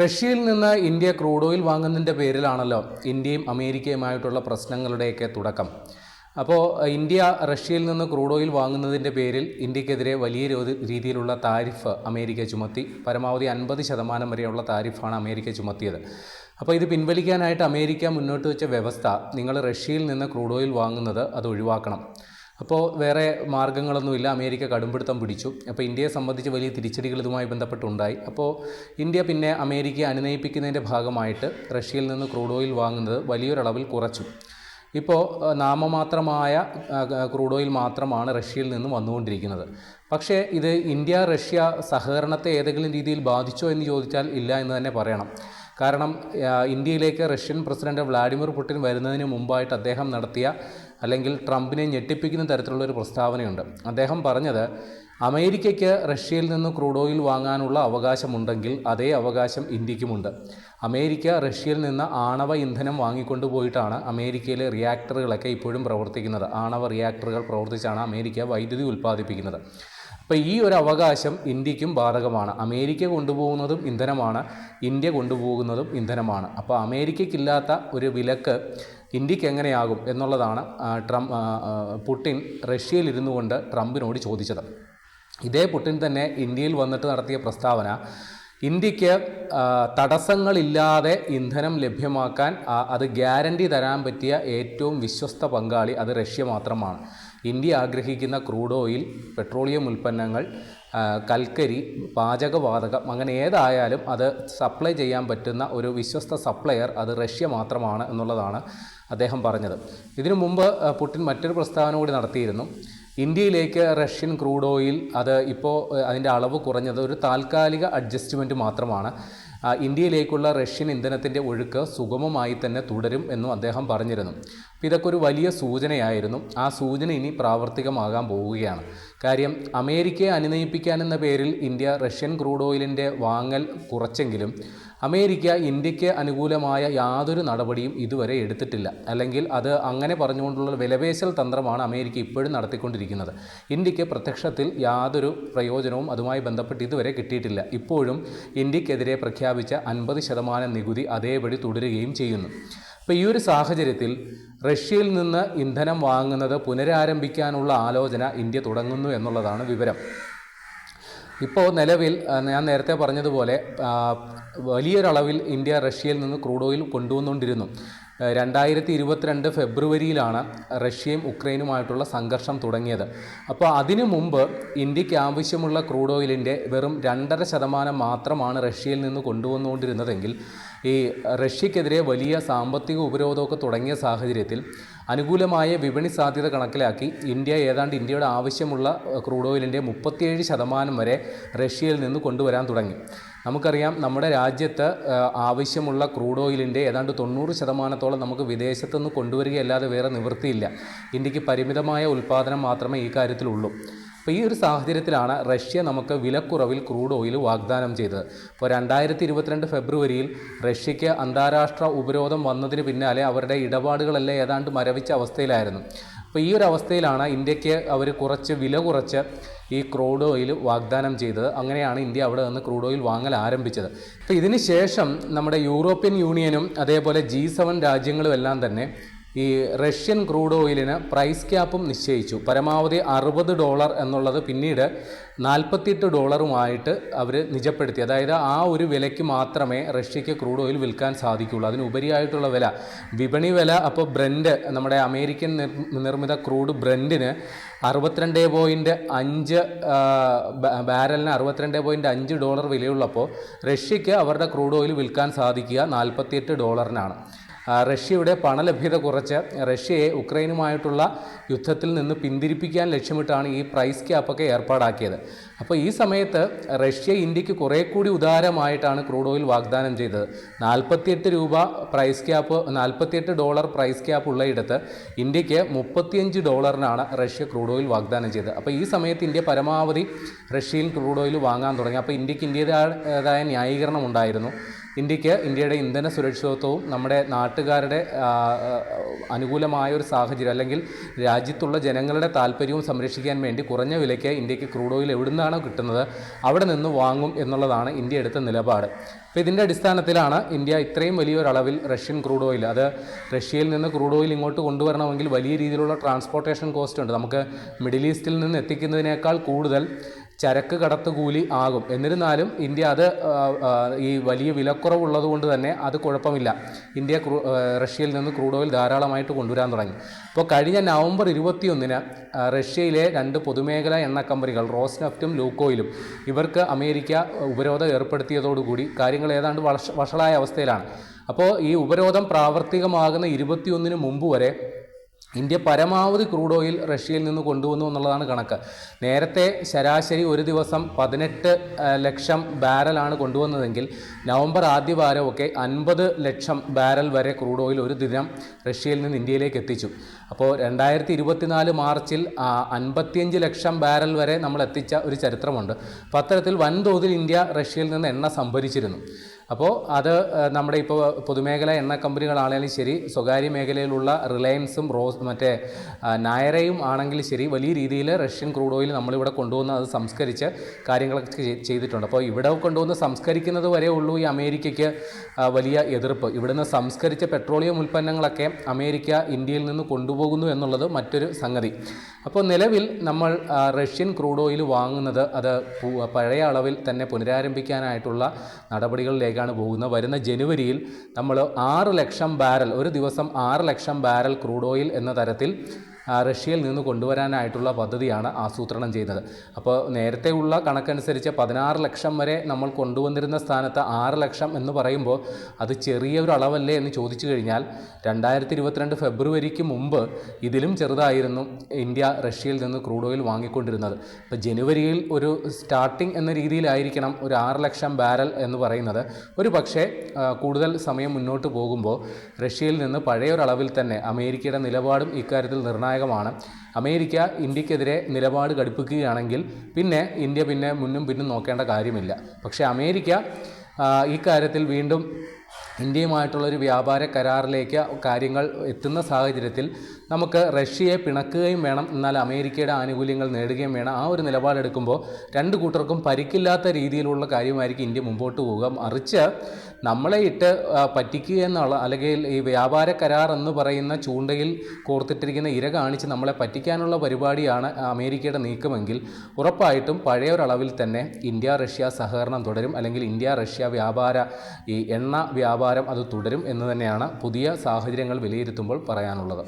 റഷ്യയിൽ നിന്ന് India crude oil വാങ്ങുന്നതിന്റെ പേരിലാണല്ലോ ഇന്ത്യയും അമേരിക്കയുമായിട്ടുള്ള പ്രശ്നങ്ങളുടെയൊക്കെ തുടക്കം. അപ്പോൾ ഇന്ത്യ റഷ്യയിൽ നിന്ന് ക്രൂഡ് ഓയിൽ വാങ്ങുന്നതിന്റെ പേരിൽ ഇന്ത്യക്കെതിരെ വലിയ രീതിയിലുള്ള താരിഫ് അമേരിക്ക ചുമത്തി പരമാവധി അൻപത് ശതമാനം വരെയുള്ള താരിഫാണ് അമേരിക്ക ചുമത്തിയത്. അപ്പോൾ ഇത് പിൻവലിക്കാനായിട്ട് അമേരിക്ക മുന്നോട്ട് വെച്ച വ്യവസ്ഥ നിങ്ങൾ റഷ്യയിൽ നിന്ന് ക്രൂഡ് ഓയിൽ വാങ്ങുന്നത് അത് ഒഴിവാക്കണം. അപ്പോൾ വേറെ മാർഗങ്ങളൊന്നുമില്ല അമേരിക്ക കടുംപിടുത്തം പിടിച്ചു. അപ്പോൾ ഇന്ത്യയെ സംബന്ധിച്ച് വലിയ തിരിച്ചടികൾ ഇതുമായി ബന്ധപ്പെട്ടുണ്ടായി. അപ്പോൾ ഇന്ത്യ പിന്നെ അമേരിക്കയെ അനുനയിപ്പിക്കുന്നതിന്റെ ഭാഗമായിട്ട് റഷ്യയിൽ നിന്ന് ക്രൂഡ് ഓയിൽ വാങ്ങുന്നത് വലിയൊരളവിൽ കുറച്ചു. ഇപ്പോൾ നാമമാത്രമായ ക്രൂഡ് ഓയിൽ മാത്രമാണ് റഷ്യയിൽ നിന്നും വന്നുകൊണ്ടിരിക്കുന്നത്. പക്ഷേ ഇത് ഇന്ത്യ റഷ്യ സഹകരണത്തെ ഏതെങ്കിലും രീതിയിൽ ബാധിച്ചോ എന്ന് ചോദിച്ചാൽ ഇല്ല എന്ന് തന്നെ പറയണം. കാരണം ഇന്ത്യയിലേക്ക് റഷ്യൻ പ്രസിഡന്റ് വ്ളാഡിമിർ പുടിൻ വരുന്നതിന് മുമ്പായിട്ട് അദ്ദേഹം നടത്തിയ അല്ലെങ്കിൽ ട്രംപിനെ ഞെട്ടിപ്പിക്കുന്ന തരത്തിലുള്ള ഒരു പ്രസ്താവനയുണ്ട്. അദ്ദേഹം പറഞ്ഞത് അമേരിക്കയ്ക്ക് റഷ്യയിൽ നിന്ന് ക്രൂഡ് ഓയിൽ വാങ്ങാനുള്ള അവകാശമുണ്ടെങ്കിൽ അതേ അവകാശം ഇന്ത്യക്കുമുണ്ട്. അമേരിക്ക റഷ്യയിൽ നിന്ന് ആണവ ഇന്ധനം വാങ്ങിക്കൊണ്ടുപോയിട്ടാണ് അമേരിക്കയിലെ റിയാക്ടറുകളൊക്കെ ഇപ്പോഴും പ്രവർത്തിക്കുന്നത്. ആണവ റിയാക്ടറുകൾ പ്രവർത്തിച്ചാണ് അമേരിക്ക വൈദ്യുതി ഉൽപ്പാദിപ്പിക്കുന്നത്. അപ്പോൾ ഈ ഒരു അവകാശം ഇന്ത്യക്കും ബാധകമാണ്. അമേരിക്ക കൊണ്ടുപോകുന്നതും ഇന്ധനമാണ്. ഇന്ത്യ കൊണ്ടുപോകുന്നതും ഇന്ധനമാണ്. അപ്പോൾ അമേരിക്കയ്ക്കില്ലാത്ത ഒരു വിലക്ക് ഇന്ത്യയ്ക്ക് എങ്ങനെയാകും എന്നുള്ളതാണ് ട്രംപ് റഷ്യയിൽ ഇരുന്നു കൊണ്ട് ട്രംപിനോട് ചോദിച്ചത്. ഇതേ പുട്ടിൻ തന്നെ ഇന്ത്യയിൽ വന്നിട്ട് നടത്തിയ പ്രസ്താവന ഇന്ത്യയ്ക്ക് തടസ്സങ്ങളില്ലാതെ ഇന്ധനം ലഭ്യമാക്കാൻ അത് ഗ്യാരണ്ടി തരാൻ പറ്റിയ ഏറ്റവും വിശ്വസ്ത പങ്കാളി അത് റഷ്യ മാത്രമാണ്. ഇന്ത്യ ആഗ്രഹിക്കുന്ന ക്രൂഡ് ഓയിൽ പെട്രോളിയം ഉൽപ്പന്നങ്ങൾ കൽക്കരി പാചകവാതകം അങ്ങനെ ഏതായാലും അത് സപ്ലൈ ചെയ്യാൻ പറ്റുന്ന ഒരു വിശ്വസ്ത സപ്ലയർ അത് റഷ്യ മാത്രമാണ് എന്നുള്ളതാണ് അദ്ദേഹം പറഞ്ഞത്. ഇതിനു മുമ്പ് പുടിൻ മറ്റൊരു പ്രസ്താവന കൂടി നടത്തിയിരുന്നു. ഇന്ത്യയിലേക്ക് റഷ്യൻ ക്രൂഡ് ഓയിൽ അത് ഇപ്പോൾ അതിന്റെ അളവ് കുറഞ്ഞത് ഒരു താൽക്കാലിക അഡ്ജസ്റ്റ്മെന്റ് മാത്രമാണ്. ഇന്ത്യയിലേക്കുള്ള റഷ്യൻ ഇന്ധനത്തിന്റെ ഒഴുക്ക് സുഗമമായി തന്നെ തുടരും എന്നും അദ്ദേഹം പറഞ്ഞിരുന്നു. ഇതൊക്കെ ഒരു വലിയ സൂചനയായിരുന്നു. ആ സൂചന ഇനി പ്രാവർത്തികമാകാൻ പോവുകയാണ്. കാര്യം അമേരിക്കയെ അനുനയിപ്പിക്കാനെന്ന പേരിൽ ഇന്ത്യ റഷ്യൻ ക്രൂഡ് ഓയിലിന്റെ വാങ്ങൽ കുറച്ചെങ്കിലും അമേരിക്ക ഇന്ത്യയ്ക്ക് അനുകൂലമായ യാതൊരു നടപടിയും ഇതുവരെ എടുത്തിട്ടില്ല. അല്ലെങ്കിൽ അത് അങ്ങനെ പറഞ്ഞുകൊണ്ടുള്ള വിലപേശൽ തന്ത്രമാണ് അമേരിക്ക ഇപ്പോഴും നടത്തിക്കൊണ്ടിരിക്കുന്നത്. ഇന്ത്യയ്ക്ക് പ്രത്യക്ഷത്തിൽ യാതൊരു പ്രയോജനവും അതുമായി ബന്ധപ്പെട്ട് ഇതുവരെ കിട്ടിയിട്ടില്ല. ഇപ്പോഴും ഇന്ത്യക്കെതിരെ പ്രഖ്യാപിച്ച അൻപത് ശതമാനം നികുതി അതേപടി തുടരുകയും ചെയ്യുന്നു. അപ്പോൾ ഈ ഒരു സാഹചര്യത്തിൽ റഷ്യയിൽ നിന്ന് ഇന്ധനം വാങ്ങുന്നത് പുനരാരംഭിക്കാനുള്ള ആലോചന ഇന്ത്യ തുടങ്ങുന്നു എന്നുള്ളതാണ് വിവരം. ഇപ്പോൾ നിലവിൽ ഞാൻ നേരത്തെ പറഞ്ഞതുപോലെ വലിയൊരളവിൽ ഇന്ത്യ റഷ്യയിൽ നിന്ന് ക്രൂഡ് ഓയിൽ കൊണ്ടുവന്നുകൊണ്ടിരുന്നു. രണ്ടായിരത്തി ഇരുപത്തിരണ്ട് ഫെബ്രുവരിയിലാണ് റഷ്യയും ഉക്രൈനുമായിട്ടുള്ള സംഘർഷം തുടങ്ങിയത്. അപ്പോൾ അതിനു മുമ്പ് ഇന്ത്യയ്ക്ക് ആവശ്യമുള്ള ക്രൂഡ് ഓയിലിന്റെ വെറും രണ്ടര ശതമാനം മാത്രമാണ് റഷ്യയിൽ നിന്ന് കൊണ്ടുവന്നുകൊണ്ടിരുന്നതെങ്കിൽ ഈ റഷ്യക്കെതിരെ വലിയ സാമ്പത്തിക ഉപരോധമൊക്കെ തുടങ്ങിയ സാഹചര്യത്തിൽ അനുകൂലമായ വിപണി സാധ്യത കണക്കിലാക്കി ഇന്ത്യ ഏതാണ്ട് ഇന്ത്യയുടെ ആവശ്യമുള്ള ക്രൂഡ് ഓയിലിന്റെ മുപ്പത്തിയേഴ് ശതമാനം വരെ റഷ്യയിൽ നിന്ന് കൊണ്ടുവരാൻ തുടങ്ങി. നമുക്കറിയാം നമ്മുടെ രാജ്യത്ത് ആവശ്യമുള്ള ക്രൂഡ് ഓയിലിന്റെ ഏതാണ്ട് തൊണ്ണൂറ് ശതമാനത്തോളം നമുക്ക് വിദേശത്തുനിന്ന് കൊണ്ടുവരികയല്ലാതെ വേറെ നിവൃത്തിയില്ല. ഇന്ത്യയ്ക്ക് പരിമിതമായ ഉൽപ്പാദനം മാത്രമേ ഈ കാര്യത്തിലുള്ളൂ. അപ്പോൾ ഈ ഒരു സാഹചര്യത്തിലാണ് റഷ്യ നമുക്ക് വിലക്കുറവിൽ ക്രൂഡ് ഓയിൽ വാഗ്ദാനം ചെയ്തത്. ഇപ്പോൾ രണ്ടായിരത്തി ഇരുപത്തിരണ്ട് ഫെബ്രുവരിയിൽ റഷ്യയ്ക്ക് അന്താരാഷ്ട്ര ഉപരോധം വന്നതിന് പിന്നാലെ അവരുടെ ഇടപാടുകളെല്ലാം ഏതാണ്ട് മരവിച്ച അവസ്ഥയിലായിരുന്നു. അപ്പോൾ ഈ ഒരു അവസ്ഥയിലാണ് ഇന്ത്യയ്ക്ക് അവർ കുറച്ച് വില കുറച്ച് ഈ ക്രൂഡ് ഓയിൽ വാഗ്ദാനം ചെയ്തത്. അങ്ങനെയാണ് ഇന്ത്യ അവിടെ നിന്ന് ക്രൂഡ് ഓയിൽ വാങ്ങൽ ആരംഭിച്ചത്. അപ്പോൾ ഇതിന് ശേഷം നമ്മുടെ യൂറോപ്യൻ യൂണിയനും അതേപോലെ ജി സെവൻ രാജ്യങ്ങളും എല്ലാം തന്നെ ഈ റഷ്യൻ ക്രൂഡ് ഓയിലിന് പ്രൈസ് ക്യാപ്പും നിശ്ചയിച്ചു. പരമാവധി അറുപത് ഡോളർ എന്നുള്ളത് പിന്നീട് നാൽപ്പത്തിയെട്ട് ഡോളറുമായിട്ട് അവർ നിജപ്പെടുത്തി. അതായത് ആ ഒരു വിലയ്ക്ക് മാത്രമേ റഷ്യയ്ക്ക് ക്രൂഡ് ഓയിൽ വിൽക്കാൻ സാധിക്കുകയുള്ളൂ അതിനുപരിയായിട്ടുള്ള വില. വിപണി വില അപ്പോൾ ബ്രെൻഡ് നമ്മുടെ അമേരിക്കൻ നിർമ്മിത ക്രൂഡ് ബ്രെൻഡിന് അറുപത്തിരണ്ട് പോയിന്റ് അഞ്ച് ബാരലിന് അറുപത്തിരണ്ട് പോയിന്റ് അഞ്ച് ഡോളർ വിലയുള്ളപ്പോൾ റഷ്യയ്ക്ക് അവരുടെ ക്രൂഡ് ഓയിൽ വിൽക്കാൻ സാധിക്കുക നാൽപ്പത്തിയെട്ട് ഡോളറിനാണ്. റഷ്യയുടെ പണലഭ്യത കുറച്ച് റഷ്യയെ ഉക്രൈനുമായിട്ടുള്ള യുദ്ധത്തിൽ നിന്ന് പിന്തിരിപ്പിക്കാൻ ലക്ഷ്യമിട്ടാണ് ഈ പ്രൈസ് ക്യാപ്പൊക്കെ ഏർപ്പാടാക്കിയത്. അപ്പോൾ ഈ സമയത്ത് റഷ്യ ഇന്ത്യയ്ക്ക് കുറേ കൂടി ഉദാരമായിട്ടാണ് ക്രൂഡ് ഓയിൽ വാഗ്ദാനം ചെയ്തത്. നാൽപ്പത്തിയെട്ട് രൂപ പ്രൈസ് ക്യാപ്പ് നാൽപ്പത്തിയെട്ട് ഡോളർ പ്രൈസ് ക്യാപ്പ് ഉള്ളയിടത്ത് ഇന്ത്യയ്ക്ക് മുപ്പത്തിയഞ്ച് ഡോളറിനാണ് റഷ്യ ക്രൂഡ് ഓയിൽ വാഗ്ദാനം ചെയ്തത്. അപ്പോൾ ഈ സമയത്ത് ഇന്ത്യ പരമാവധി റഷ്യയിൽ ക്രൂഡ് ഓയിൽ വാങ്ങാൻ തുടങ്ങി. അപ്പോൾ ഇന്ത്യയ്ക്ക് ഇന്ത്യയുടേതായ ന്യായീകരണം ഉണ്ടായിരുന്നു. ഇന്ത്യയ്ക്ക് ഇന്ത്യയുടെ ഇന്ധന സുരക്ഷിതത്വവും നമ്മുടെ നാട്ടുകാരുടെ അനുകൂലമായ ഒരു സാഹചര്യം അല്ലെങ്കിൽ രാജ്യത്തുള്ള ജനങ്ങളുടെ താല്പര്യവും സംരക്ഷിക്കാൻ വേണ്ടി കുറഞ്ഞ വിലയ്ക്ക് ഇന്ത്യയ്ക്ക് ക്രൂഡ് ഓയിൽ എവിടെ നിന്നാണോ കിട്ടുന്നത് അവിടെ നിന്ന് വാങ്ങും എന്നുള്ളതാണ് ഇന്ത്യ എടുത്ത നിലപാട്. അപ്പോൾ ഇതിന്റെ അടിസ്ഥാനത്തിലാണ് ഇന്ത്യ ഇത്രയും വലിയൊരളവിൽ റഷ്യൻ ക്രൂഡ് ഓയിൽ അത് റഷ്യയിൽ നിന്ന് ക്രൂഡ് ഓയിൽ ഇങ്ങോട്ട് കൊണ്ടുവരണമെങ്കിൽ വലിയ രീതിയിലുള്ള ട്രാൻസ്പോർട്ടേഷൻ കോസ്റ്റ് ഉണ്ട്. നമുക്ക് മിഡിൽ ഈസ്റ്റിൽ നിന്ന് എത്തിക്കുന്നതിനേക്കാൾ കൂടുതൽ ചരക്ക് കടത്ത് കൂലി ആകും. എന്നിരുന്നാലും ഇന്ത്യ അത് ഈ വലിയ വിലക്കുറവുള്ളത് കൊണ്ട് തന്നെ അത് കുഴപ്പമില്ല. ഇന്ത്യ റഷ്യയിൽ നിന്ന് ക്രൂഡ് ഓയിൽ ധാരാളമായിട്ട് കൊണ്ടുവരാൻ തുടങ്ങി. അപ്പോൾ കഴിഞ്ഞ നവംബർ ഇരുപത്തിയൊന്നിന് റഷ്യയിലെ രണ്ട് പൊതുമേഖലാ എണ്ണ കമ്പനികൾ റോസ്നെഫ്റ്റും ലൂക്കോയിലും ഇവർക്ക് അമേരിക്ക ഉപരോധം ഏർപ്പെടുത്തിയതോടുകൂടി കാര്യങ്ങൾ ഏതാണ്ട് വഷ വഷളായ അവസ്ഥയിലാണ്. അപ്പോൾ ഈ ഉപരോധം പ്രാവർത്തികമാകുന്ന ഇരുപത്തിയൊന്നിന് മുമ്പ് വരെ ഇന്ത്യ പരമാവധി ക്രൂഡ് ഓയിൽ റഷ്യയിൽ നിന്ന് കൊണ്ടുവന്നു എന്നുള്ളതാണ് കണക്ക്. നേരത്തെ ശരാശരി ഒരു ദിവസം പതിനെട്ട് ലക്ഷം ബാരലാണ് കൊണ്ടുവന്നതെങ്കിൽ നവംബർ ആദ്യ വാരമൊക്കെ അൻപത് ലക്ഷം ബാരൽ വരെ ക്രൂഡ് ഓയിൽ ഒരു ദിനം റഷ്യയിൽ നിന്ന് ഇന്ത്യയിലേക്ക് എത്തിച്ചു. അപ്പോൾ രണ്ടായിരത്തി ഇരുപത്തിനാല് മാർച്ചിൽ അൻപത്തിയഞ്ച് ലക്ഷം ബാരൽ വരെ നമ്മൾ എത്തിച്ച ഒരു ചരിത്രമുണ്ട്. അപ്പോൾ അത്തരത്തിൽ വൻതോതിൽ ഇന്ത്യ റഷ്യയിൽ നിന്ന് എണ്ണ സംഭരിച്ചിരുന്നു. അപ്പോൾ അത് നമ്മുടെ ഇപ്പോൾ പൊതുമേഖല എണ്ണ കമ്പനികളാണെങ്കിലും ശരി സ്വകാര്യ മേഖലയിലുള്ള റിലയൻസും റോസ് മറ്റേ നായരയും ആണെങ്കിൽ ശരി വലിയ രീതിയിൽ റഷ്യൻ ക്രൂഡ് ഓയിൽ നമ്മളിവിടെ കൊണ്ടുവന്ന് അത് സംസ്കരിച്ച് കാര്യങ്ങളൊക്കെ ചെയ്തിട്ടുണ്ട്. അപ്പോൾ ഇവിടെ കൊണ്ടുവന്ന് സംസ്കരിക്കുന്നത് വരെ ഉള്ളൂ ഈ അമേരിക്കയ്ക്ക് വലിയ എതിർപ്പ്. ഇവിടുന്ന് സംസ്കരിച്ച പെട്രോളിയം ഉൽപ്പന്നങ്ങളൊക്കെ അമേരിക്ക ഇന്ത്യയിൽ നിന്ന് കൊണ്ടുപോകുന്നു എന്നുള്ളത് മറ്റൊരു സംഗതി. അപ്പോൾ നിലവിൽ നമ്മൾ റഷ്യൻ ക്രൂഡ് ഓയിൽ വാങ്ങുന്നത് അത് പഴയ അളവിൽ തന്നെ പുനരാരംഭിക്കാനായിട്ടുള്ള നടപടികളിലേക്കാണ് പോകുന്നത്. വരുന്ന ജനുവരിയിൽ നമ്മൾ ആറ് ലക്ഷം ബാരൽ ഒരു ദിവസം ആറ് ലക്ഷം ബാരൽ ക്രൂഡ് ഓയിൽ എന്ന തരത്തിൽ റഷ്യയിൽ നിന്ന് കൊണ്ടുവരാനായിട്ടുള്ള പദ്ധതിയാണ് ആസൂത്രണം ചെയ്യുന്നത് അപ്പോൾ നേരത്തെയുള്ള കണക്കനുസരിച്ച് പതിനാറ് ലക്ഷം വരെ നമ്മൾ കൊണ്ടുവന്നിരുന്ന സ്ഥാനത്ത് ആറ് ലക്ഷം എന്ന് പറയുമ്പോൾ അത് ചെറിയൊരു അളവല്ലേ എന്ന് ചോദിച്ചു കഴിഞ്ഞാൽ രണ്ടായിരത്തി ഇരുപത്തിരണ്ട് ഫെബ്രുവരിക്ക് മുമ്പ് ഇതിലും ചെറുതായിരുന്നു ഇന്ത്യ റഷ്യയിൽ നിന്ന് ക്രൂഡ് ഓയിൽ വാങ്ങിക്കൊണ്ടിരുന്നത്. ഇപ്പോൾ ജനുവരിയിൽ ഒരു സ്റ്റാർട്ടിംഗ് എന്ന രീതിയിലായിരിക്കണം ഒരു ആറ് ലക്ഷം ബാരൽ എന്ന് പറയുന്നത്. ഒരു പക്ഷേ കൂടുതൽ സമയം മുന്നോട്ട് പോകുമ്പോൾ റഷ്യയിൽ നിന്ന് പഴയൊരളവിൽ തന്നെ അമേരിക്കയുടെ നിലപാടും ഇക്കാര്യത്തിൽ നിർണായകമാണ്. അമേരിക്ക ഇന്ത്യക്കെതിരെ നിലപാട് കടുപ്പിക്കുകയാണെങ്കിൽ പിന്നെ ഇന്ത്യ പിന്നെ മുന്നും പിന്നും നോക്കേണ്ട കാര്യമില്ല. പക്ഷേ അമേരിക്ക ഈ കാര്യത്തിൽ വീണ്ടും ഇന്ത്യയുമായിട്ടുള്ളൊരു വ്യാപാര കരാറിലേക്ക് കാര്യങ്ങൾ എത്തുന്ന സാഹചര്യത്തിൽ നമുക്ക് റഷ്യയെ പിണക്കുകയും വേണം. എന്നാൽ അമേരിക്കയുടെ ആനുകൂല്യങ്ങൾ നേടുകയും വേണം. ആ ഒരു നിലപാടെടുക്കുമ്പോൾ രണ്ട് കൂട്ടർക്കും പരിക്കില്ലാത്ത രീതിയിലുള്ള കാര്യമായിരിക്കും ഇന്ത്യ മുമ്പോട്ട് പോവുക. മറിച്ച് നമ്മളെ ഇട്ട് പറ്റിക്കുക എന്നുള്ള അല്ലെങ്കിൽ ഈ വ്യാപാര കരാർ എന്ന് പറയുന്ന ചൂണ്ടയിൽ കോർത്തിട്ടിരിക്കുന്ന ഇര കാണിച്ച് നമ്മളെ പറ്റിക്കാനുള്ള പരിപാടിയാണ് അമേരിക്കയുടെ നീക്കമെങ്കിൽ ഉറപ്പായിട്ടും പഴയ ഒരളവിൽ തന്നെ ഇന്ത്യ റഷ്യ സഹകരണം തുടരും. അല്ലെങ്കിൽ ഇന്ത്യ റഷ്യ വ്യാപാര ഈ എണ്ണ വ്യാപാരം അത് തുടരും എന്ന് തന്നെയാണ് പുതിയ സാഹചര്യങ്ങൾ വിലയിരുത്തുമ്പോൾ പറയാനുള്ളത്.